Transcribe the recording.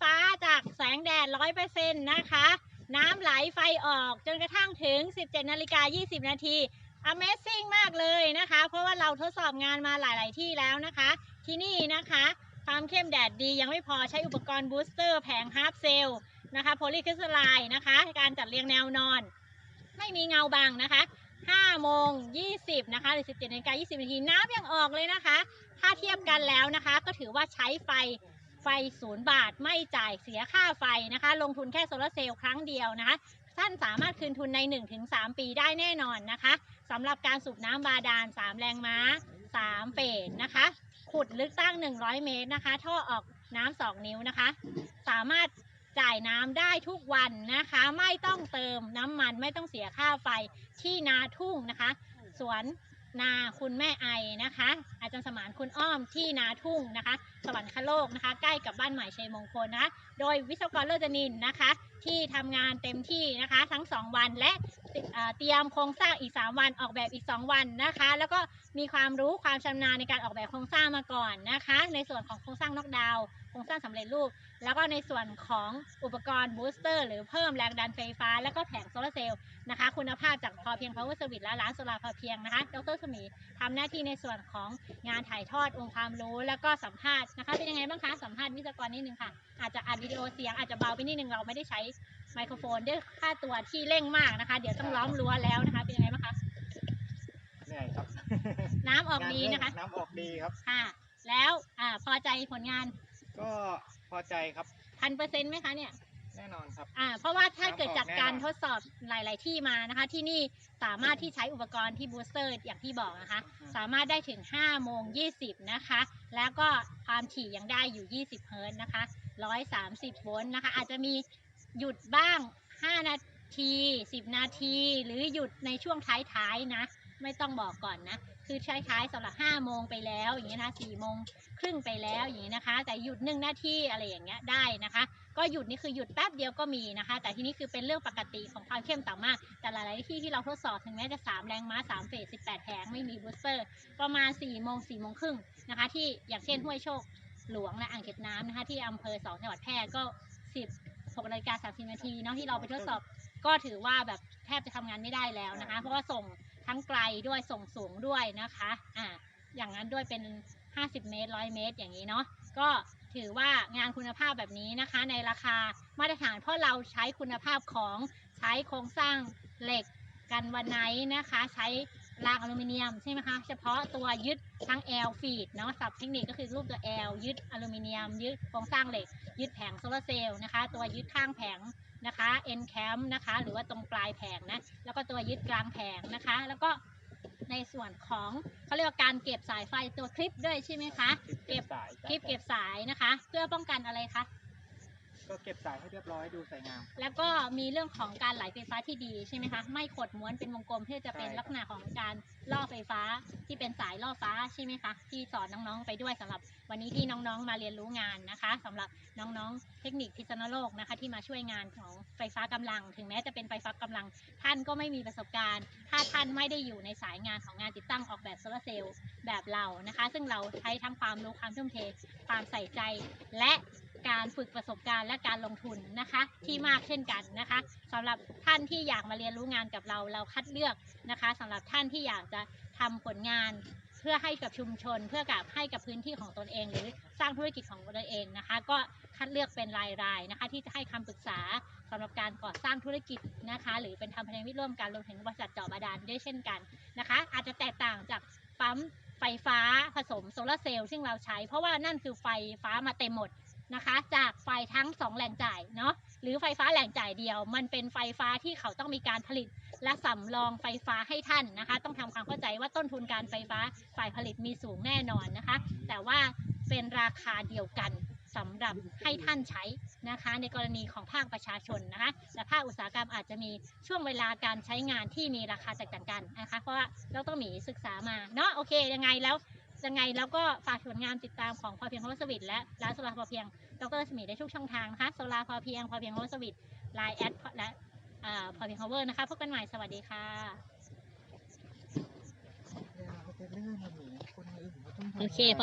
ฟ้าจากแสงแดดร้อยเปอร์เซ็นต์นะคะ น้ำไหลไฟออกจนกระทั่งถึง 17นาฬิกา20 นาที Amazing มากเลยนะคะ เพราะว่าเราทดสอบงานมาหลาย ๆ ที่แล้วนะคะ ที่นี่นะคะความเข้มแดดดียังไม่พอใช้อุปกรณ์บูสเตอร์แผงฮาร์ j เซลนะคะโพลีคริสตัลไลน์นะคะ การจัดเรียงแนวนอน ไม่มีเงาบังนะคะ5โมง20นะคะหรือ17นาฬิกา20นาทีน้ำยังออกเลยนะคะ ถ้าเทียบกันแล้วนะคะ ก็ถือว่าใช้ไฟ ไฟศูนย์บาทไม่จ่ายเสียค่าไฟนะคะ ลงทุนแค่โซลาร์เซลล์ครั้งเดียวนะคะท่านสามารถคืนทุนใน 1-3 ปีได้แน่นอนนะคะสำหรับการสูบน้ำบาดาล 3 แรงม้า 3เฟสนะคะ ขุดลึกตั้ง 100 เมตรนะคะ ท่อออกน้ำ2นิ้วนะคะ สามารถจ่ายน้ำได้ทุกวันนะคะ ไม่ต้องเติมน้ำมันไม่ต้องเสียค่าไฟที่นาทุ่งนะคะ สวน นาคุณแม่ไอนะคะ อาจารย์สมานคุณอ้อมที่นาทุ่งนะคะ สวรรคโลกนะคะ ใกล้กับบ้านใหม่ชัยมงคลนะคะ โดยวิศวกรเลิศจนินนะคะ ที่ทำงานเต็มที่นะคะ ทั้ง 2 วันและเตรียมโครงสร้างอีก 3 วันออกแบบอีก 2 วันนะคะ แล้วก็มีความรู้ความชำนาญในการออกแบบโครงสร้างมาก่อนนะคะ ในส่วนของโครงสร้างนอกดาว โครงสร้างสำเร็จรูป แล้วก็ในส่วนของอุปกรณ์บูสเตอร์ หรือเพิ่มแรงดันไฟฟ้า แล้วก็แผงโซลาร์เซลล์นะคะคุณภาพจากพอเพียง Power Service และร้านโซลาร์พอเพียงนะคะดรสมีทำหน้าที่ในส่วนของงานถ่ายทอดองค์ความรู้แล้วก็สัมภาษณ์นะคะเป็นยังไงบ้างคะสัมภาษณ์วิศวกรนิดนึงค่ะ อาจจะอัดวิดีโอเสียงอาจจะเบาไปนิดนึงเราไม่ได้ใช้ไมโครโฟนด้วยค่าตัวที่เร่งมากนะคะ เดี๋ยวต้องล้อมรั้วแล้วนะคะ เป็นยังไงบ้างคะเหนื่อยครับ น้ำออกดีนะคะ น้ำออกดีครับค่ะแล้วอ่าพอใจผลงาน ก็พอใจครับพันเปอร์เซ็นต์ไหมคะเนี่ย แน่นอนครับ อ่า เพราะว่าถ้าเกิดน้ำออกจากการแน่นอนทดสอบหลาย ๆ ที่มานะคะ ที่นี่สามารถที่ใช้อุปกรณ์ที่บูสเตอร์อย่างที่บอกนะคะ สามารถได้ถึง5โมง20 นะคะ แล้วก็ความถี่ยังได้อยู่ 20 เฮิรตซ์นะคะ 130 โวลต์นะคะ อาจจะมีหยุดบ้าง 5 นาที 10 นาที หรือหยุดในช่วงท้าย ๆ นะ ไม่ต้องบอกก่อนนะ คือท้ายสำหรับ5โมงไปแล้วอย่างเงี้ยนะ4โมงครึ่งไปแล้วอย่างเงี้ยนะคะ แต่หยุด1นาทีอะไรอย่างเงี้ยได้นะคะ ก็หยุดนี่คือหยุดแป๊บเดียวก็มีนะคะ แต่ที่นี่คือเป็นเรื่องปกติของความเข้มต่ำมาก แต่หลายๆที่ที่เราทดสอบถึงแม้จะ 3 แรงม้า 3 เฟส 18แผงไม่มีบูสเตอร์ ประมาณ4โมง4โมงครึ่งนะคะ ที่อย่างเช่นห้วยโชคหลวงและอ่างเก็บน้ำนะคะที่อำเภอ2จังหวัดแพร่ก็ 16นาฬิกา30นาทีเนาะที่เราไปทดสอบก็ถือว่าแบบแทบจะทำงานไม่ได้แล้วนะคะ เพราะว่าส่ง ทั้งไกลด้วยส่งสูงด้วยนะคะอ่าอย่างนั้นด้วยเป็น 50 เมตร 100 เมตร อย่างนี้เนาะก็ถือว่างานคุณภาพแบบนี้นะคะ ในราคามาตรฐานเพราะเราใช้คุณภาพของใช้โครงสร้างเหล็กกันวันไนท์นะคะ ใช้ รางอลูมิเนียมใช่ไหมคะเฉพาะตัวยึดทั้ง L ฟีดเนาะศัพท์เทคนิคก็คือรูปตัว L ยึดอลูมิเนียม ยึดโครงสร้างเหล็ก ยึดแผงโซลาร์เซลล์นะคะ ตัวยึดข้างแผงนะคะ end cam นะคะ หรือว่าตรงปลายแผงนะ แล้วก็ตัวยึดกลางแผงนะคะ แล้วก็ในส่วนของเขาเรียกว่าการเก็บสายไฟตัวคลิปด้วยใช่ไหมคะ เก็บสายคลิปเก็บสายนะคะ เพื่อป้องกันอะไรคะ ก็เก็บสายให้เรียบร้อยดูสวยงาม แล้วก็มีเรื่องของการไหลไฟฟ้าที่ดีใช่ไหมคะ ไม่ขดม้วนเป็นวงกลมเพื่อจะเป็นใช่ครับ ลักษณะของการล่อไฟฟ้าที่เป็นสายล่อฟ้าใช่ไหมคะ ที่สอนน้องๆไปด้วยสำหรับวันนี้ที่น้องๆมาเรียนรู้งานนะคะสำหรับน้องๆเทคนิคพิษณุโลกนะคะ ที่มาช่วยงานของไฟฟ้ากำลัง ถึงแม้จะเป็นไฟฟ้ากำลัง ท่านก็ไม่มีประสบการณ์ ถ้าท่านไม่ได้อยู่ในสายงานของงานติดตั้งออกแบบโซลาร์เซลล์แบบเรานะคะ ซึ่งเราใช้ทั้งความรู้ความทุ่มเท ความใส่ใจ และ การฝึกประสบการณ์และการลงทุนนะคะ ที่มากเช่นกันนะคะสำหรับท่านที่อยากมาเรียนรู้งานกับเราเราคัดเลือกนะคะสำหรับท่านที่อยากจะทำผลงานเพื่อให้กับชุมชน เพื่อกับให้กับพื้นที่ของตนเอง หรือสร้างธุรกิจของตนเองนะคะ ก็คัดเลือกเป็นรายๆนะคะ ที่จะให้คำปรึกษาสำหรับการก่อสร้างธุรกิจนะคะ หรือเป็นทำพันธมิตรร่วมกันรวมถึงบริษัทเจาะบาดาลด้วยเช่นกันนะคะ อาจจะแตกต่างจากปั๊มไฟฟ้าผสมโซลาร์เซลล์ซึ่งเราใช้ เพราะว่านั่นคือไฟฟ้ามาเต็มหมด นะคะ จากไฟทั้งสองแหล่งจ่ายเนาะหรือไฟฟ้าแหล่งจ่ายเดียว มันเป็นไฟฟ้าที่เขาต้องมีการผลิต และสำรองไฟฟ้าให้ท่านนะคะ ต้องทำความเข้าใจว่าต้นทุนการไฟฟ้าฝ่ายผลิตมีสูงแน่นอนนะคะ แต่ว่าเป็นราคาเดียวกันสำหรับให้ท่านใช้นะคะ ในกรณีของภาคประชาชนนะคะแต่ภาคอุตสาหกรรมอาจจะมีช่วงเวลาการใช้งานที่มีราคาแตกต่างกันนะคะ เพราะว่าเราต้องมีศึกษามาเนาะโอเคยังไงแล้ว ยังไงแล้วก็ฝากผลงานติดตามของพอเพียงโฮสวิตและร้านโซลาพอเพียงดรสมีได้ทุกช่องทางนะคะโซลาพอเพียงพอเพียงโฮสวิตไลน์แอดและอ่าพอเพียง cover นะคะพบกันใหม่สวัสดีค่ะเวลาเขาจะเลื่อนมาหนีคนอื่นเขาต้องทำโอเคพอ